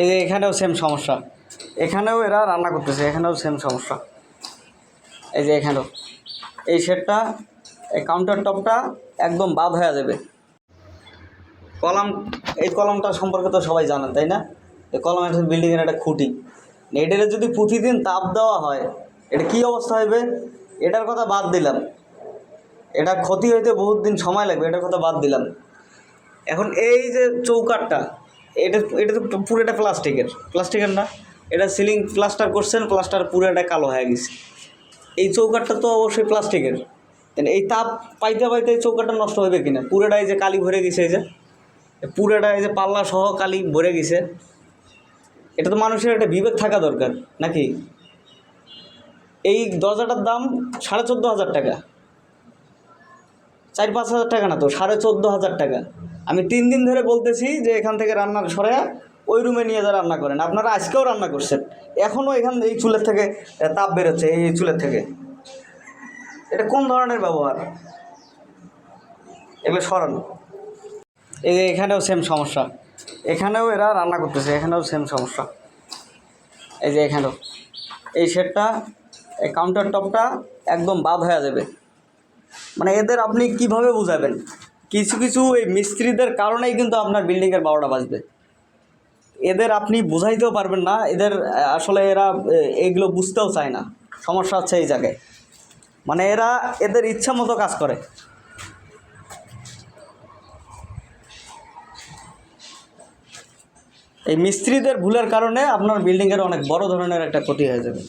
এই যে এখানেও সেম সমস্যা। এখানেও এরা রান্না করতেছে, এখানেও সেম সমস্যা। এই যে এখানেও। এই শেডটা এই কাউন্টার টপটা একদম বাদ হয়ে যাবে। কলাম, এই কলমটা সম্পর্কে তো সবাই জানেন, তাই না? এই কলম একটা বিল্ডিংয়ের একটা খুঁটি। এটারে যদি প্রতিদিন তাপ দেওয়া হয়, এটা কি অবস্থা হবে এটার কথা বাদ দিলাম। এটা ক্ষতি হইতে বহুত দিন সময় লাগবে, এটার কথা বাদ দিলাম। এখন এই যে চৌকাটটা এটা এটা তো পুরোটা প্লাস্টিকের। প্লাস্টিকের না, এটা সিলিং প্লাস্টার করছেন প্লাস্টার পুরোটা কালো হয়ে গেছে। এই চৌকাটটা তো অবশ্যই প্লাস্টিকের। এই তাপ পাইতে পাইতে এই চৌকাটটা নষ্ট হবে কিনা? পুরোটা এই যে কালি ভরে গেছে এই যে পুরোটা এই যে পাল্লা সহ কালি ভরে গেছে, এটা তো মানুষের একটা বিবেক থাকা দরকার, নাকি? এই দরজাটার দাম সাড়ে চোদ্দ হাজার টাকা। চার পাঁচ হাজার টাকা না তো, সাড়ে চোদ্দ হাজার টাকা। আমি তিন দিন ধরে বলতেছি যে এখান থেকে রান্নার সরে ওই রুমে নিয়ে যা রান্না করেন। আপনারা আজকেও রান্না করছেন। এখনও এখান এই চুলের থেকে তাপ বেরোচ্ছে এই চুলের থেকে। এটা কোন ধরনের ব্যবহার? এগুলো সরান। এই যে এখানেও সেম সমস্যা। এখানেও এরা রান্না করতেছে, এখানেও সেম সমস্যা। এই যে এখানেও। এই শেডটা, এই কাউন্টার টপটা একদম বাদ হয়ে যাবে। মানে এদের আপনি কীভাবে বুঝাবেন? কিছু কিছু এই মিস্ত্রিদের কারণেই কিন্তু আপনার বিল্ডিংয়ের বারোটা বাজবে। এদের আপনি বুঝাইতেও পারবেন না, এদের আসলে এরা এগুলো বুঝতেও চায় না। সমস্যা হচ্ছে এই জায়গায়। মানে এরা এদের ইচ্ছা মতো কাজ করে। এই মিস্ত্রিদের ভুলের কারণে আপনার বিল্ডিংয়ের অনেক বড় ধরনের একটা ক্ষতি হয়ে যাবে।